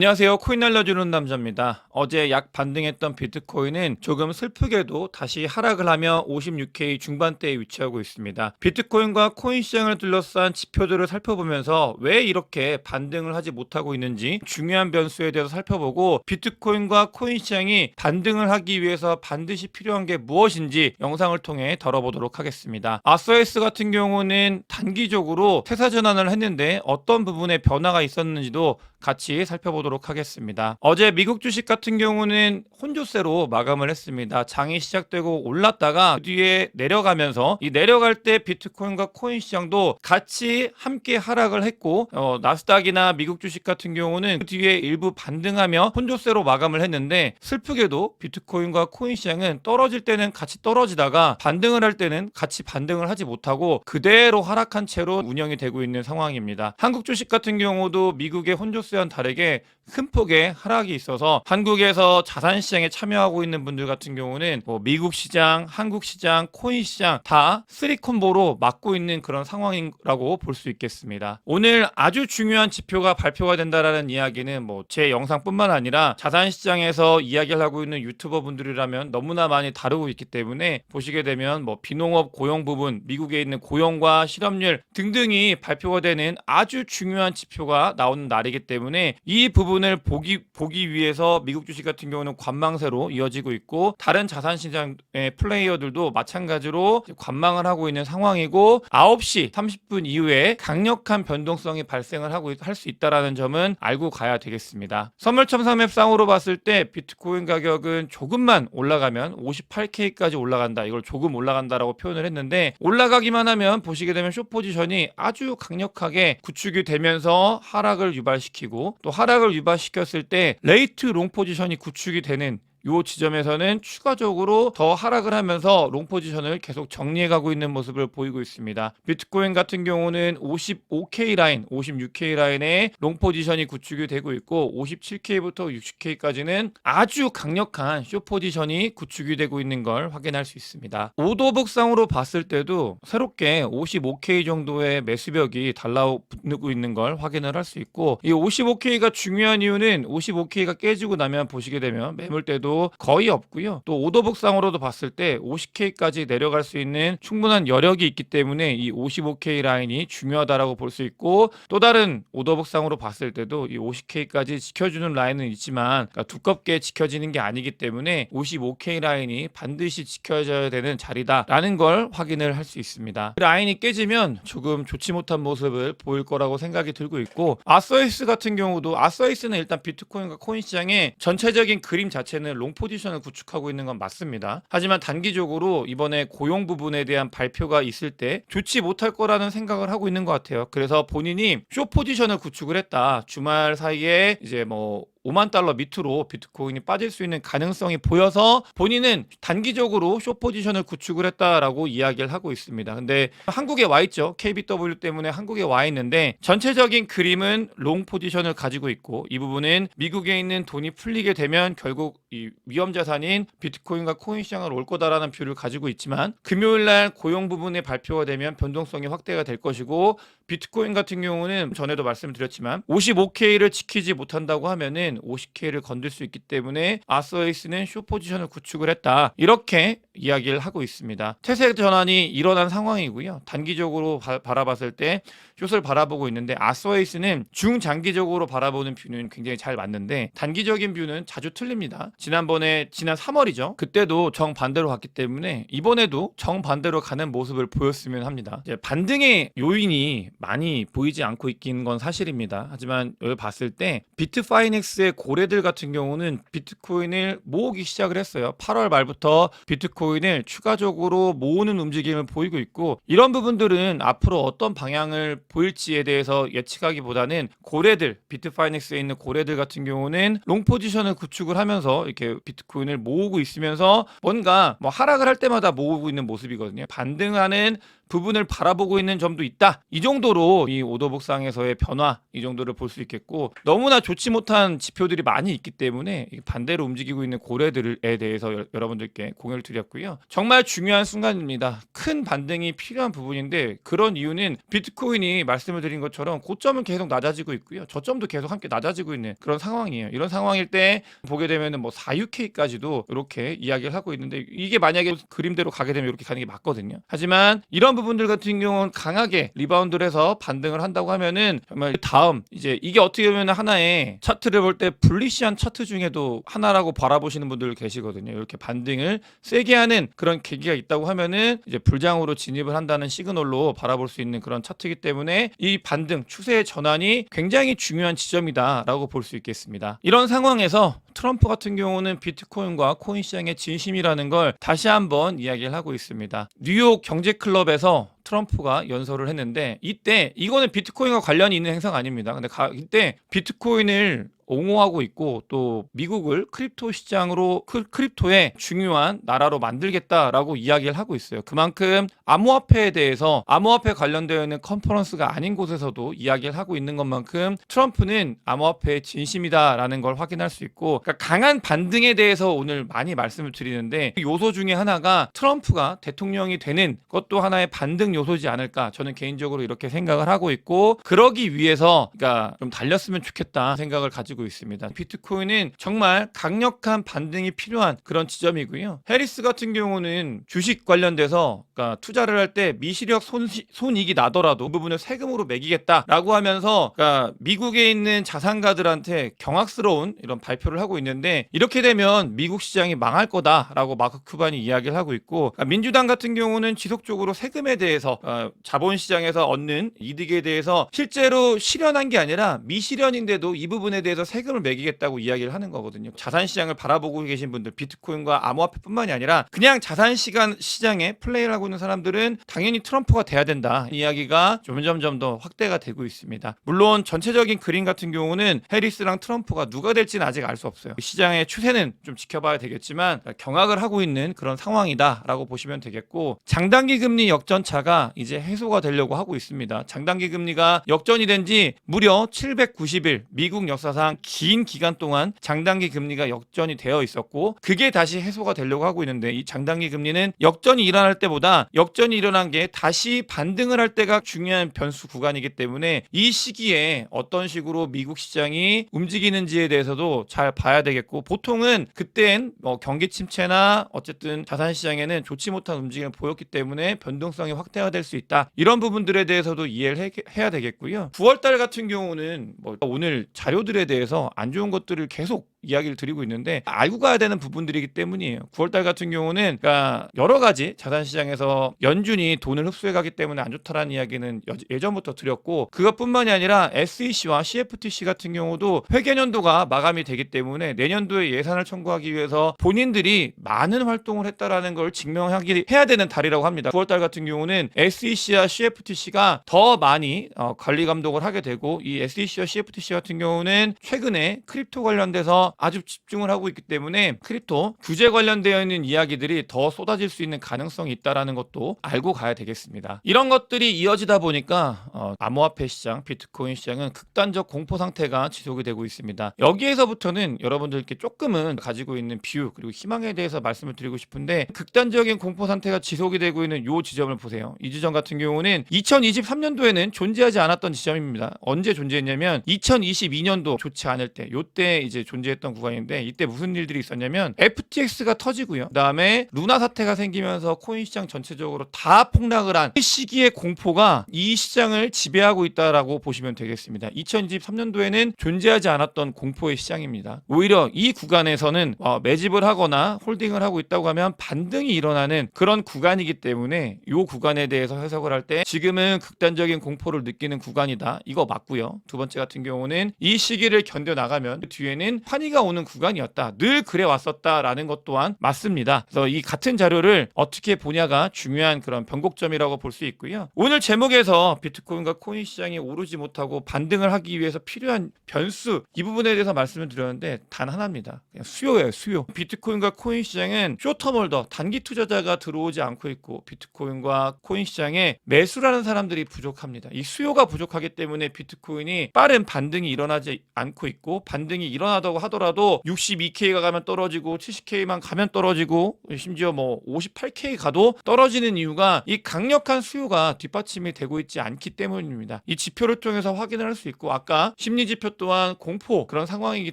안녕하세요. 코인 알려주는 남자입니다. 어제 약 반등했던 비트코인은 조금 슬프게도 다시 하락을 하며 56K 중반대에 위치하고 있습니다. 비트코인과 코인 시장을 둘러싼 지표들을 살펴보면서 왜 이렇게 반등을 하지 못하고 있는지 중요한 변수에 대해서 살펴보고 비트코인과 코인 시장이 반등을 하기 위해서 반드시 필요한 게 무엇인지 영상을 통해 다뤄보도록 하겠습니다. 아서에스 같은 경우는 단기적으로 태사 전환을 했는데 어떤 부분에 변화가 있었는지도 같이 살펴보도록 하겠습니다. 어제 미국 주식 같은 경우는 혼조세로 마감을 했습니다. 장이 시작되고 올랐다가 그 뒤에 내려가면서 이 내려갈 때 비트코인과 코인 시장도 같이 함께 하락을 했고 어, 나스닥이나 미국 주식 같은 경우는 그 뒤에 일부 반등하며 혼조세로 마감을 했는데 슬프게도 비트코인과 코인 시장은 떨어질 때는 같이 떨어지다가 반등을 할 때는 같이 반등을 하지 못하고 그대로 하락한 채로 운영이 되고 있는 상황입니다. 한국 주식 같은 경우도 미국의 혼조세와는 다르게 큰 폭의 하락이 있어서 한국에서 자산 시장에 참여하고 있는 분들 같은 경우는 뭐 미국 시장, 한국 시장, 코인 시장 다 쓰리콤보로 막고 있는 그런 상황이라고 볼 수 있겠습니다. 오늘 아주 중요한 지표가 발표가 된다라는 이야기는 뭐 제 영상뿐만 아니라 자산 시장에서 이야기를 하고 있는 유튜버 분들이라면 너무나 많이 다루고 있기 때문에 보시게 되면 뭐 비농업 고용 부분, 미국에 있는 고용과 실업률 등등이 발표가 되는 아주 중요한 지표가 나오는 날이기 때문에 이 부분 을 보기 보기 위해서 미국 주식 같은 경우는 관망세로 이어지고 있고 다른 자산 시장의 플레이어들도 마찬가지로 관망을 하고 있는 상황이고 9시 30분 이후에 강력한 변동성이 발생을 하고 할 수 있다라는 점은 알고 가야 되겠습니다. 선물첨사 맵상으로 봤을 때 비트코인 가격은 조금만 올라가면 58K까지 올라간다. 이걸 조금 올라간다라고 표현을 했는데 올라가기만 하면 보시게 되면 숏 포지션이 아주 강력하게 구축이 되면서 하락을 유발시키고 또 하락을 유발시켰을 때 레이트 롱 포지션이 구축이 되는 요 지점에서는 추가적으로 더 하락을 하면서 롱 포지션을 계속 정리해 가고 있는 모습을 보이고 있습니다. 비트코인 같은 경우는 55K 라인, 56K 라인에 롱 포지션이 구축이 되고 있고 57K부터 60K까지는 아주 강력한 쇼 포지션이 구축이 되고 있는 걸 확인할 수 있습니다. 오도북상으로 봤을 때도 새롭게 55K 정도의 매수벽이 달라붙고 있는 걸 확인을 할 수 있고 이 55K가 중요한 이유는 55K가 깨지고 나면 보시게 되면 매물대도 거의 없고요. 또 오더북상으로도 봤을 때 50K까지 내려갈 수 있는 충분한 여력이 있기 때문에 이 55K 라인이 중요하다라고 볼 수 있고 또 다른 오더북상으로 봤을 때도 이 50K까지 지켜주는 라인은 있지만 그러니까 두껍게 지켜지는 게 아니기 때문에 55K 라인이 반드시 지켜져야 되는 자리다라는 걸 확인을 할 수 있습니다. 그 라인이 깨지면 조금 좋지 못한 모습을 보일 거라고 생각이 들고 있고 아서이스 같은 경우도 아서이스는 일단 비트코인과 코인 시장의 전체적인 그림 자체는 롱 포지션을 구축하고 있는 건 맞습니다. 하지만 단기적으로 이번에 고용 부분에 대한 발표가 있을 때 좋지 못할 거라는 생각을 하고 있는 것 같아요. 그래서 본인이 쇼 포지션을 구축을 했다. 주말 사이에 이제 뭐 5만 달러 밑으로 비트코인이 빠질 수 있는 가능성이 보여서 본인은 단기적으로 쇼 포지션을 구축을 했다라고 이야기를 하고 있습니다. 근데 한국에 와 있죠. KBW 때문에 한국에 와 있는데 전체적인 그림은 롱 포지션을 가지고 있고 이 부분은 미국에 있는 돈이 풀리게 되면 결국 이 위험 자산인 비트코인과 코인 시장을 올 거다라는 뷰를 가지고 있지만 금요일 날 고용 부분의 발표가 되면 변동성이 확대가 될 것이고 비트코인 같은 경우는 전에도 말씀드렸지만 55K를 지키지 못한다고 하면은 50K를 건들 수 있기 때문에 아서에이스는 쇼 포지션을 구축을 했다. 이렇게 이야기를 하고 있습니다. 태세 전환이 일어난 상황이고요. 단기적으로 바, 바라봤을 때 숏을 바라보고 있는데 아서에이스는 중장기적으로 바라보는 뷰는 굉장히 잘 맞는데 단기적인 뷰는 자주 틀립니다. 지난번에 지난 3월이죠. 그때도 정반대로 갔기 때문에 이번에도 정반대로 가는 모습을 보였으면 합니다. 반등의 요인이 많이 보이지 않고 있긴 건 사실입니다. 하지만 여기 봤을 때 비트파이넥스 의 고래들 같은 경우는 비트코인을 모으기 시작을 했어요. 8월 말부터 비트코인을 추가적으로 모으는 움직임을 보이고 있고 이런 부분들은 앞으로 어떤 방향을 보일지에 대해서 예측하기보다는 고래들 비트파이넥스에 있는 고래들 같은 경우는 롱 포지션을 구축을 하면서 이렇게 비트코인을 모으고 있으면서 뭔가 뭐 하락을 할 때마다 모으고 있는 모습이거든요. 반등하는 부분을 바라보고 있는 점도 있다. 이 정도로 이 오더북상에서의 변화 이 정도를 볼 수 있겠고 너무나 좋지 못한 지표들이 많이 있기 때문에 이 반대로 움직이고 있는 고래들에 대해서 여- 여러분들께 공유를 드렸고요. 정말 중요한 순간입니다. 큰 반등이 필요한 부분인데 그런 이유는 비트코인이 말씀을 드린 것처럼 고점은 계속 낮아지고 있고요. 저점도 계속 함께 낮아지고 있는 그런 상황이에요. 이런 상황일 때 보게 되면은 뭐 4UK까지도 이렇게 이야기를 하고 있는데 이게 만약에 그림대로 가게 되면 이렇게 가는 게 맞거든요. 하지만 이런 부분들 같은 경우는 강하게 리바운드를 해서 반등을 한다고 하면은 정말 다음 이제 이게 어떻게 보면 하나의 차트를 볼 때 불리시한 차트 중에도 하나라고 바라보시는 분들 계시거든요. 이렇게 반등을 세게 하는 그런 계기가 있다고 하면은 이제 불장으로 진입을 한다는 시그널로 바라볼 수 있는 그런 차트이기 때문에 이 반등 추세의 전환이 굉장히 중요한 지점이다라고 볼 수 있겠습니다. 이런 상황에서 트럼프 같은 경우는 비트코인과 코인 시장의 진심이라는 걸 다시 한번 이야기를 하고 있습니다. 뉴욕 경제클럽에서 트럼프가 연설을 했는데 이때 이거는 비트코인과 관련이 있는 행사가 아닙니다. 근데 가, 이때 비트코인을 옹호하고 있고 또 미국을 크립토 시장으로 크, 크립토의 중요한 나라로 만들겠다라고 이야기를 하고 있어요. 그만큼 암호화폐에 대해서 암호화폐 관련되어 있는 컨퍼런스가 아닌 곳에서도 이야기를 하고 있는 것만큼 트럼프는 암호화폐의 진심이다라는 걸 확인할 수 있고 그러니까 강한 반등에 대해서 오늘 많이 말씀을 드리는데 그 요소 중에 하나가 트럼프가 대통령이 되는 것도 하나의 반등 요소지 않을까 저는 개인적으로 이렇게 생각을 하고 있고 그러기 위해서 그러니까 좀 달렸으면 좋겠다 생각을 가지고 있습니다. 비트코인은 정말 강력한 반등이 필요한 그런 지점이고요. 해리스 같은 경우는 주식 관련돼서 그러니까 투자를 할 때 미시력 손시, 손익이 나더라도 그 부분을 세금으로 매기겠다라고 하면서 그러니까 미국에 있는 자산가들한테 경악스러운 이런 발표를 하고 있는데 이렇게 되면 미국 시장이 망할 거다라고 마크 쿠반이 이야기를 하고 있고 그러니까 민주당 같은 경우는 지속적으로 세금에 대해서 어, 자본시장에서 얻는 이득에 대해서 실제로 실현한 게 아니라 미실현인데도 이 부분에 대해서 세금을 매기겠다고 이야기를 하는 거거든요. 자산 시장을 바라보고 계신 분들 비트코인과 암호화폐뿐만이 아니라 그냥 자산 시간 시장에 플레이를 하고 있는 사람들은 당연히 트럼프가 돼야 된다 이야기가 점점점 더 확대가 되고 있습니다. 물론 전체적인 그림 같은 경우는 해리스랑 트럼프가 누가 될지는 아직 알 수 없어요. 시장의 추세는 좀 지켜봐야 되겠지만 경악을 하고 있는 그런 상황이다라고 보시면 되겠고 장단기 금리 역전차가 이제 해소가 되려고 하고 있습니다. 장단기 금리가 역전이 된 지 무려 790일 미국 역사상 긴 기간 동안 장단기 금리가 역전이 되어 있었고 그게 다시 해소가 되려고 하고 있는데 이 장단기 금리는 역전이 일어날 때보다 역전이 일어난 게 다시 반등을 할 때가 중요한 변수 구간이기 때문에 이 시기에 어떤 식으로 미국 시장이 움직이는지에 대해서도 잘 봐야 되겠고 보통은 그땐 뭐 경기 침체나 어쨌든 자산 시장에는 좋지 못한 움직임을 보였기 때문에 변동성이 확대가 될 수 있다. 이런 부분들에 대해서도 이해를 해, 해야 되겠고요. 9월달 같은 경우는 뭐 오늘 자료들에 대해 서 안 좋은 것들을 계속 이야기를 드리고 있는데 알고 가야 되는 부분들이기 때문이에요. 9월달 같은 경우는 그러니까 여러 가지 자산 시장에서 연준이 돈을 흡수해 가기 때문에 안 좋다라는 이야기는 여- 예전부터 드렸고 그것뿐만이 아니라 SEC와 CFTC 같은 경우도 회계년도가 마감이 되기 때문에 내년도에 예산을 청구하기 위해서 본인들이 많은 활동을 했다라는 걸 증명하기 해야 되는 달이라고 합니다. 9월달 같은 경우는 SEC와 CFTC가 더 많이 어, 관리 감독을 하게 되고 이 SEC와 CFTC 같은 경우는 최근에 크립토 관련돼서 아주 집중을 하고 있기 때문에 크립토 규제 관련되어 있는 이야기들이 더 쏟아질 수 있는 가능성이 있다라는 것도 알고 가야 되겠습니다. 이런 것들이 이어지다 보니까 어, 암호화폐 시장, 비트코인 시장은 극단적 공포 상태가 지속이 되고 있습니다. 여기에서부터는 여러분들께 조금은 가지고 있는 비유 그리고 희망에 대해서 말씀을 드리고 싶은데 극단적인 공포 상태가 지속이 되고 있는 요 지점을 보세요. 이 지점 같은 경우는 2023년도에는 존재하지 않았던 지점입니다. 언제 존재했냐면 2022년도 좋지 않을 때 요때 이제 존재했던 구간인데 이때 무슨 일들이 있었냐면 FTX가 터지고요. 그다음에 루나 사태가 생기면서 코인 시장 전체적으로 다 폭락을 한이 시기의 공포가 이 시장을 지배하고 있다라고 보시면 되겠습니다. 2023년도에는 존재하지 않았던 공포의 시장입니다. 오히려 이 구간에서는 어, 매집을 하거나 홀딩을 하고 있다고 하면 반등이 일어나는 그런 구간이기 때문에 이 구간에 대해서 해석을 할 때 지금은 극단적인 공포를 느끼는 구간이다. 이거 맞고요. 두 번째 같은 경우는 이 시기를 견뎌 나가면 그 뒤에는 환희 순리가 오는 구간이었다. 늘 그래 왔었다라는 것 또한 맞습니다. 그래서 이 같은 자료를 어떻게 보냐가 중요한 그런 변곡점이라고 볼 수 있고요. 오늘 제목에서 비트코인과 코인 시장이 오르지 못하고 반등을 하기 위해서 필요한 변수 이 부분에 대해서 말씀을 드렸는데 단 하나입니다. 그냥 수요예요, 수요. 비트코인과 코인 시장은 쇼터몰더 단기 투자자가 들어오지 않고 있고 비트코인과 코인 시장에 매수라는 사람들이 부족합니다. 이 수요가 부족하기 때문에 비트코인이 빠른 반등이 일어나지 않고 있고 반등이 일어나다고 하더라도 62K가 가면 떨어지고 70K만 가면 떨어지고 심지어 뭐 58K 가도 떨어지는 이유가 이 강력한 수요가 뒷받침이 되고 있지 않기 때문입니다. 이 지표를 통해서 확인을 할 수 있고 아까 심리 지표 또한 공포 그런 상황이기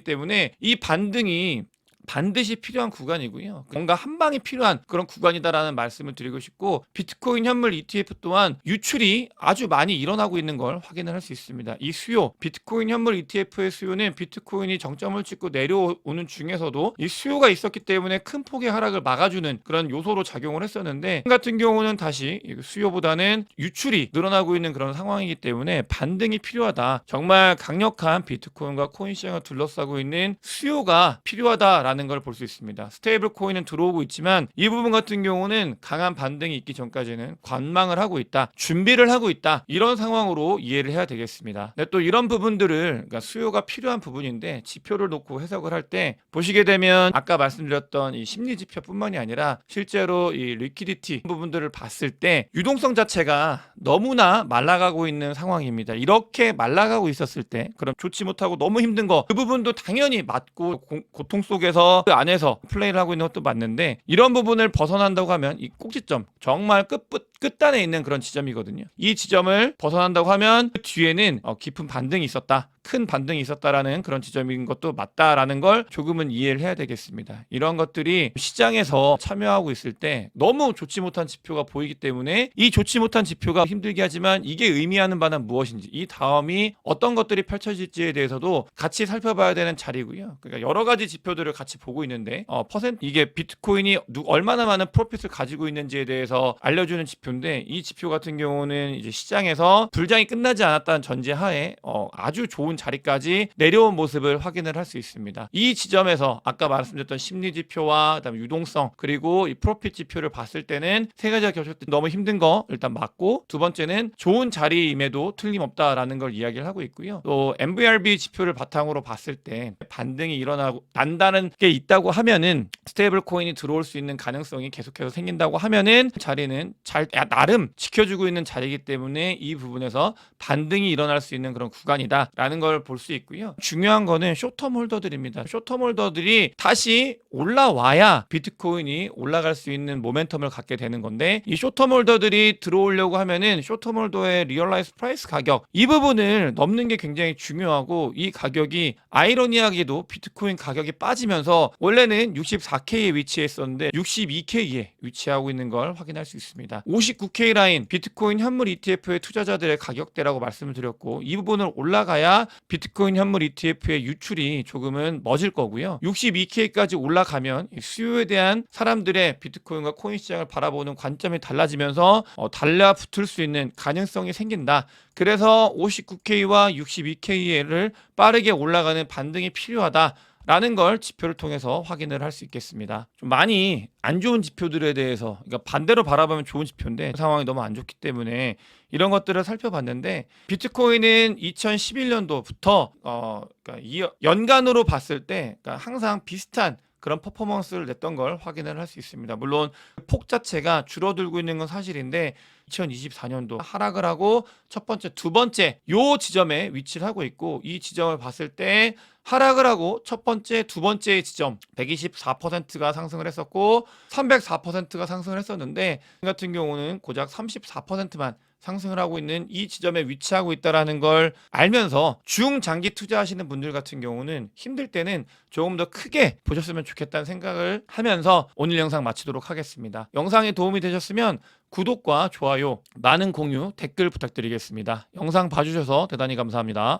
때문에 이 반등이 반드시 필요한 구간이고요. 뭔가 한 방이 필요한 그런 구간이다라는 말씀을 드리고 싶고 비트코인 현물 ETF 또한 유출이 아주 많이 일어나고 있는 걸 확인을 할 수 있습니다. 이 수요, 비트코인 현물 ETF의 수요는 비트코인이 정점을 찍고 내려오는 중에서도 이 수요가 있었기 때문에 큰 폭의 하락을 막아주는 그런 요소로 작용을 했었는데 같은 경우는 다시 이 수요보다는 유출이 늘어나고 있는 그런 상황이기 때문에 반등이 필요하다. 정말 강력한 비트코인과 코인 시장을 둘러싸고 있는 수요가 필요하다라는 걸 볼 수 있습니다. 스테이블 코인은 들어오고 있지만 이 부분 같은 경우는 강한 반등이 있기 전까지는 관망을 하고 있다. 준비를 하고 있다. 이런 상황으로 이해를 해야 되겠습니다. 근데 또 이런 부분들을 그러니까 수요가 필요한 부분인데 지표를 놓고 해석을 할 때 보시게 되면 아까 말씀드렸던 이 심리 지표뿐만이 아니라 실제로 이 리퀴디티 부분들을 봤을 때 유동성 자체가 너무나 말라가고 있는 상황입니다. 이렇게 말라가고 있었을 때 그럼 좋지 못하고 너무 힘든 거 그 부분도 당연히 맞고 고, 고통 속에서 그 안에서 플레이를 하고 있는 것도 맞는데 이런 부분을 벗어난다고 하면 이 꼭지점 정말 끝 끝단에 있는 그런 지점이거든요. 이 지점을 벗어난다고 하면 그 뒤에는 어, 깊은 반등이 있었다. 큰 반등이 있었다라는 그런 지점인 것도 맞다라는 걸 조금은 이해를 해야 되겠습니다. 이런 것들이 시장에서 참여하고 있을 때 너무 좋지 못한 지표가 보이기 때문에 이 좋지 못한 지표가 힘들게 하지만 이게 의미하는 바는 무엇인지 이 다음이 어떤 것들이 펼쳐질지에 대해서도 같이 살펴봐야 되는 자리고요. 그러니까 여러 가지 지표들을 같이 보고 있는데 어, 퍼센트 이게 비트코인이 누, 얼마나 많은 프로핏을 가지고 있는지에 대해서 알려주는 지표 인데 이 지표 같은 경우는 이제 시장에서 불장이 끝나지 않았다는 전제하에 어, 아주 좋은 자리까지 내려온 모습을 확인을 할 수 있습니다. 이 지점에서 아까 말씀드렸던 심리 지표와 그다음에 유동성 그리고 이 프로핏 지표를 봤을 때는 세 가지가 겹쳤을 때 너무 힘든 거 일단 맞고 두 번째는 좋은 자리임에도 틀림없다라는 걸 이야기를 하고 있고요. 또 MVRB 지표를 바탕으로 봤을 때 반등이 일어나고 난다는 게 있다고 하면은 스테이블 코인이 들어올 수 있는 가능성이 계속해서 생긴다고 하면은 자리는 잘 야, 나름 지켜주고 있는 자리이기 때문에 이 부분에서 반등이 일어날 수 있는 그런 구간이다라는 걸 볼 수 있고요. 중요한 거는 쇼텀 홀더들입니다. 쇼텀 홀더들이 다시 올라와야 비트코인이 올라갈 수 있는 모멘텀을 갖게 되는 건데 이 쇼텀 홀더들이 들어오려고 하면은 쇼텀 홀더의 리얼라이즈 프라이스 가격 이 부분을 넘는 게 굉장히 중요하고 이 가격이 아이러니하게도 비트코인 가격이 빠지면서 원래는 64K에 위치했었는데 62K에 위치하고 있는 걸 확인할 수 있습니다. 59K 라인 비트코인 현물 ETF의 투자자들의 가격대라고 말씀을 드렸고 이 부분을 올라가야 비트코인 현물 ETF의 유출이 조금은 멎을 거고요. 62K까지 올라가면 이 수요에 대한 사람들의 비트코인과 코인 시장을 바라보는 관점이 달라지면서 어, 달라붙을 수 있는 가능성이 생긴다. 그래서 59K와 62K를 빠르게 올라가는 반등이 필요하다. 라는 걸 지표를 통해서 확인을 할 수 있겠습니다. 좀 많이 안 좋은 지표들에 대해서 그러니까 반대로 바라보면 좋은 지표인데 상황이 너무 안 좋기 때문에 이런 것들을 살펴봤는데 비트코인은 2011년도부터 어 그러니까 이 연간으로 봤을 때 그러니까 항상 비슷한 그런 퍼포먼스를 냈던 걸 확인을 할 수 있습니다. 물론 폭 자체가 줄어들고 있는 건 사실인데 2024년도 하락을 하고 첫 번째, 두 번째 요 지점에 위치를 하고 있고 이 지점을 봤을 때 하락을 하고 첫 번째, 두 번째 지점 124%가 상승을 했었고 304%가 상승을 했었는데 같은 경우는 고작 34%만 상승을 하고 있는 이 지점에 위치하고 있다라는 걸 알면서 중장기 투자하시는 분들 같은 경우는 힘들 때는 조금 더 크게 보셨으면 좋겠다는 생각을 하면서 오늘 영상 마치도록 하겠습니다. 영상이 도움이 되셨으면 구독과 좋아요, 많은 공유, 댓글 부탁드리겠습니다. 영상 봐주셔서 대단히 감사합니다.